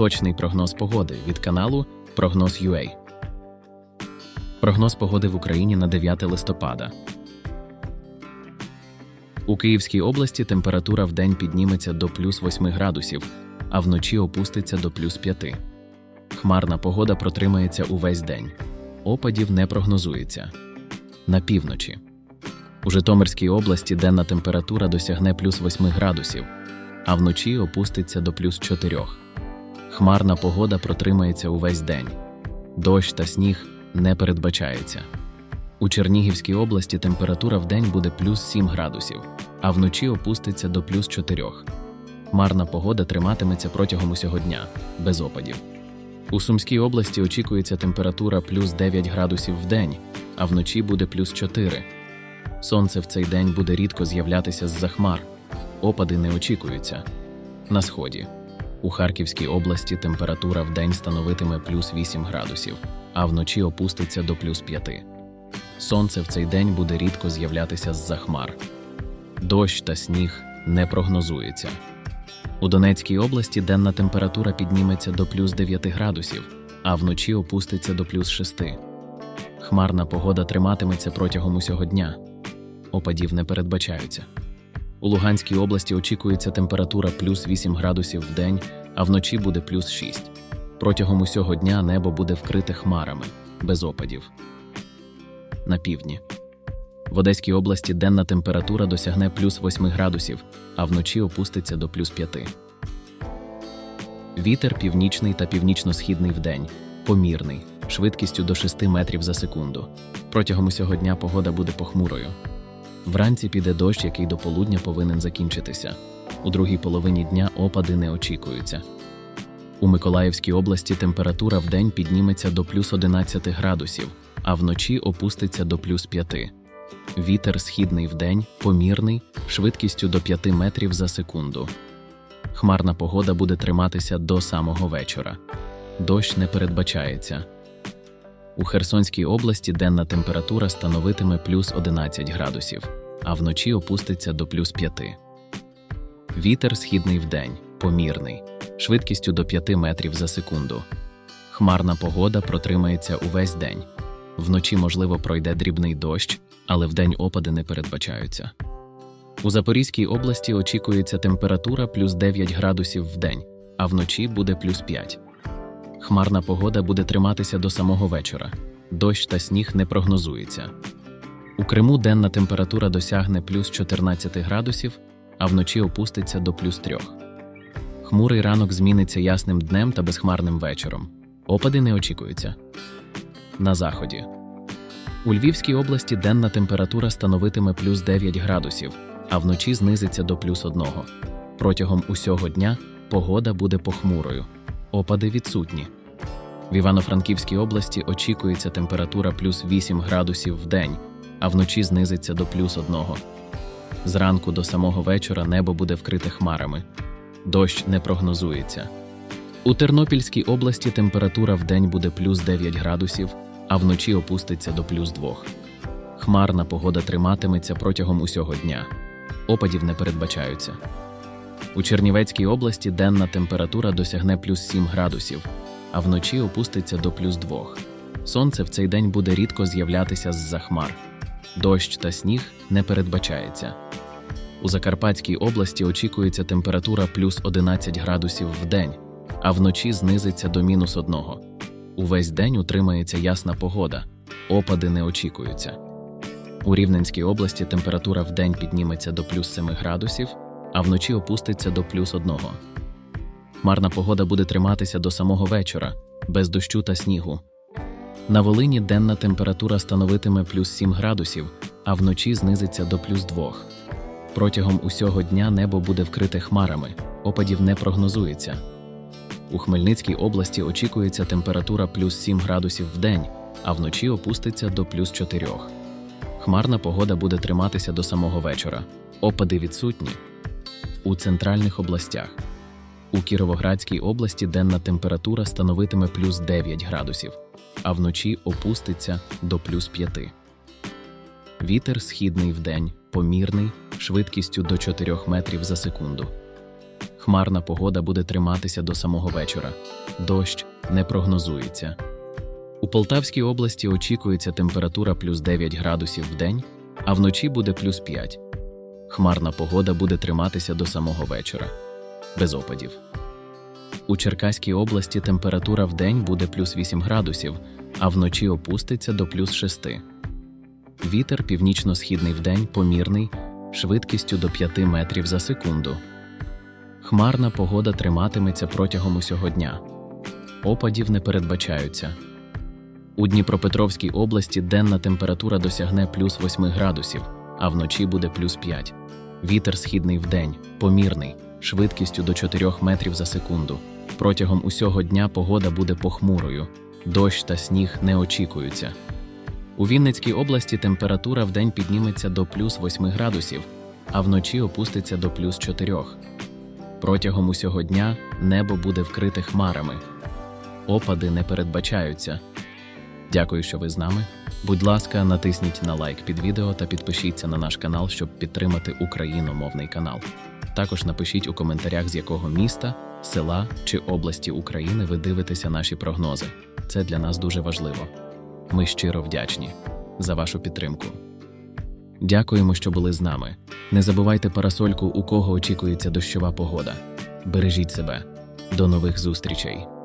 Точний прогноз погоди від каналу Прогноз UA. Прогноз погоди в Україні на 9 листопада. У Київській області температура в день підніметься до плюс 8 градусів, а вночі опуститься до плюс 5. Хмарна погода протримається увесь день. Опадів не прогнозується. На півночі. У Житомирській області денна температура досягне плюс 8 градусів, а вночі опуститься до плюс 4. Хмарна погода протримається увесь день. Дощ та сніг не передбачається. У Чернігівській області температура в день буде плюс 7 градусів, а вночі опуститься до плюс 4. Хмарна погода триматиметься протягом усього дня, без опадів. У Сумській області очікується температура плюс 9 градусів в день, а вночі буде плюс 4. Сонце в цей день буде рідко з'являтися з-за хмар. Опади не очікуються. На сході. У Харківській області температура в день становитиме плюс 8 градусів, а вночі опуститься до плюс 5. Сонце в цей день буде рідко з'являтися з-за хмар. Дощ та сніг не прогнозується. У Донецькій області денна температура підніметься до плюс 9 градусів, а вночі опуститься до плюс 6. Хмарна погода триматиметься протягом усього дня. Опадів не передбачаються. У Луганській області очікується температура плюс 8 градусів в день, а вночі буде плюс 6. Протягом усього дня небо буде вкрите хмарами, без опадів. На півдні. В Одеській області денна температура досягне плюс 8 градусів, а вночі опуститься до плюс 5. Вітер північний та північно-східний вдень, помірний, швидкістю до 6 метрів за секунду. Протягом усього дня погода буде похмурою. Вранці піде дощ, який до полудня повинен закінчитися. У другій половині дня опади не очікуються. У Миколаївській області температура вдень підніметься до плюс 11 градусів, а вночі опуститься до плюс 5. Вітер східний вдень, помірний, швидкістю до 5 метрів за секунду. Хмарна погода буде триматися до самого вечора. Дощ не передбачається. У Херсонській області денна температура становитиме плюс 11 градусів, а вночі опуститься до плюс 5. Вітер східний вдень, помірний, швидкістю до 5 метрів за секунду. Хмарна погода протримається увесь день. Вночі, можливо, пройде дрібний дощ, але вдень опади не передбачаються. У Запорізькій області очікується температура плюс 9 градусів в день, а вночі буде плюс 5. Хмарна погода буде триматися до самого вечора. Дощ та сніг не прогнозується. У Криму денна температура досягне плюс 14 градусів, а вночі опуститься до плюс 3. Хмурий ранок зміниться ясним днем та безхмарним вечором. Опади не очікуються. На заході. У Львівській області денна температура становитиме плюс 9 градусів, а вночі знизиться до плюс 1. Протягом усього дня погода буде похмурою. Опади відсутні. В Івано-Франківській області очікується температура плюс 8 градусів в день, а вночі знизиться до плюс 1. Зранку до самого вечора небо буде вкрите хмарами. Дощ не прогнозується. У Тернопільській області температура в день буде плюс 9 градусів, а вночі опуститься до плюс 2. Хмарна погода триматиметься протягом усього дня. Опадів не передбачаються. У Чернівецькій області денна температура досягне плюс 7 градусів, а вночі опуститься до плюс 2. Сонце в цей день буде рідко з'являтися з-за хмар. Дощ та сніг не передбачається. У Закарпатській області очікується температура плюс 11 градусів в день, а вночі знизиться до мінус 1. Увесь день утримається ясна погода, опади не очікуються. У Рівненській області температура в день підніметься до плюс 7 градусів, а вночі опуститься до плюс 1. Хмарна погода буде триматися до самого вечора, без дощу та снігу. На Волині денна температура становитиме плюс 7 градусів, а вночі знизиться до плюс 2. Протягом усього дня небо буде вкрите хмарами, опадів не прогнозується. У Хмельницькій області очікується температура плюс 7 градусів в день, а вночі опуститься до плюс 4. Хмарна погода буде триматися до самого вечора. Опади відсутні. У центральних областях. У Кіровоградській області денна температура становитиме плюс 9 градусів, а вночі опуститься до плюс 5. Вітер східний вдень, помірний, швидкістю до 4 метрів за секунду. Хмарна погода буде триматися до самого вечора. Дощ не прогнозується. У Полтавській області очікується температура плюс 9 градусів в день, а вночі буде плюс 5. Хмарна погода буде триматися до самого вечора. Без опадів. У Черкаській області температура в день буде плюс 8 градусів, а вночі опуститься до плюс 6. Вітер північно-східний вдень помірний, швидкістю до 5 метрів за секунду. Хмарна погода триматиметься протягом усього дня. Опадів не передбачаються. У Дніпропетровській області денна температура досягне плюс 8 градусів, а вночі буде плюс 5. Вітер східний вдень, помірний, швидкістю до 4 метрів за секунду. Протягом усього дня погода буде похмурою, дощ та сніг не очікуються. У Вінницькій області температура вдень підніметься до плюс 8 градусів, а вночі опуститься до плюс 4. Протягом усього дня небо буде вкрите хмарами. Опади не передбачаються. Дякую, що ви з нами. Будь ласка, натисніть на лайк під відео та підпишіться на наш канал, щоб підтримати україномовний канал. Також напишіть у коментарях, з якого міста, села чи області України ви дивитеся наші прогнози. Це для нас дуже важливо. Ми щиро вдячні за вашу підтримку. Дякуємо, що були з нами. Не забувайте парасольку, у кого очікується дощова погода. Бережіть себе. До нових зустрічей!